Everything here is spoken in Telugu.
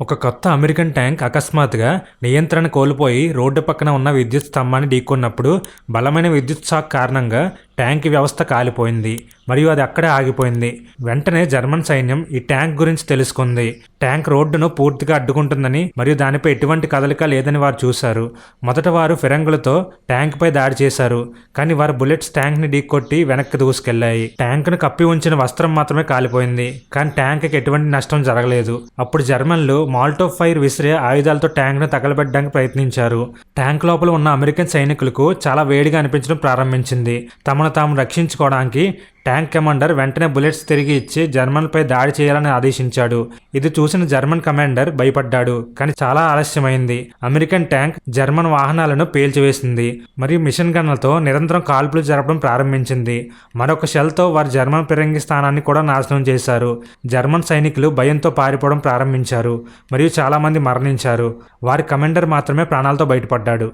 ఒక కొత్త అమెరికన్ ట్యాంక్ అకస్మాత్తుగా నియంత్రణ కోల్పోయి రోడ్డు పక్కన ఉన్న విద్యుత్ స్తంభాన్ని ఢీకొన్నప్పుడు బలమైన విద్యుత్ షాక్ కారణంగా ట్యాంక్ వ్యవస్థ కాలిపోయింది మరియు అది అక్కడే ఆగిపోయింది. వెంటనే జర్మన్ సైన్యం ఈ ట్యాంక్ గురించి తెలుసుకుంది. ట్యాంక్ రోడ్డును పూర్తిగా అడ్డుకుంటుందని మరియు దానిపై ఎటువంటి కదలిక లేదని వారు చూశారు. మొదట వారు ఫిరంగులతో ట్యాంక్పై దాడి చేశారు కానీ వారి బుల్లెట్స్ ట్యాంక్ని ఢీకొట్టి వెనక్కి దూసుకెళ్ళాయి. ట్యాంక్ను కప్పి ఉంచిన వస్త్రం మాత్రమే కాలిపోయింది కానీ ట్యాంక్కి ఎటువంటి నష్టం జరగలేదు. అప్పుడు జర్మన్లు మాల్టో ఫైర్ విసిరే ఆయుధాలతో ట్యాంక్ను తగలబెట్టడానికి ప్రయత్నించారు. ట్యాంక్ లోపల ఉన్న అమెరికన్ సైనికులకు చాలా వేడిగా అనిపించడం ప్రారంభించింది. తమను తాము రక్షించుకోవడానికి ట్యాంక్ కమాండర్ వెంటనే బుల్లెట్స్ తిరిగి ఇచ్చి జర్మన్పై దాడి చేయాలని ఆదేశించాడు. ఇది చూసిన జర్మన్ కమాండర్ భయపడ్డాడు కానీ చాలా ఆలస్యమైంది. అమెరికన్ ట్యాంక్ జర్మన్ వాహనాలను పేల్చివేసింది మరియు మిషన్ గన్లతో నిరంతరం కాల్పులు జరపడం ప్రారంభించింది. మరొక షెల్తో వారు జర్మన్ ఫిరంగి స్థానాన్ని కూడా నాశనం చేశారు. జర్మన్ సైనికులు భయంతో పారిపోవడం ప్రారంభించారు మరియు చాలామంది మరణించారు. వారి కమాండర్ మాత్రమే ప్రాణాలతో బయటపడ్డాడు.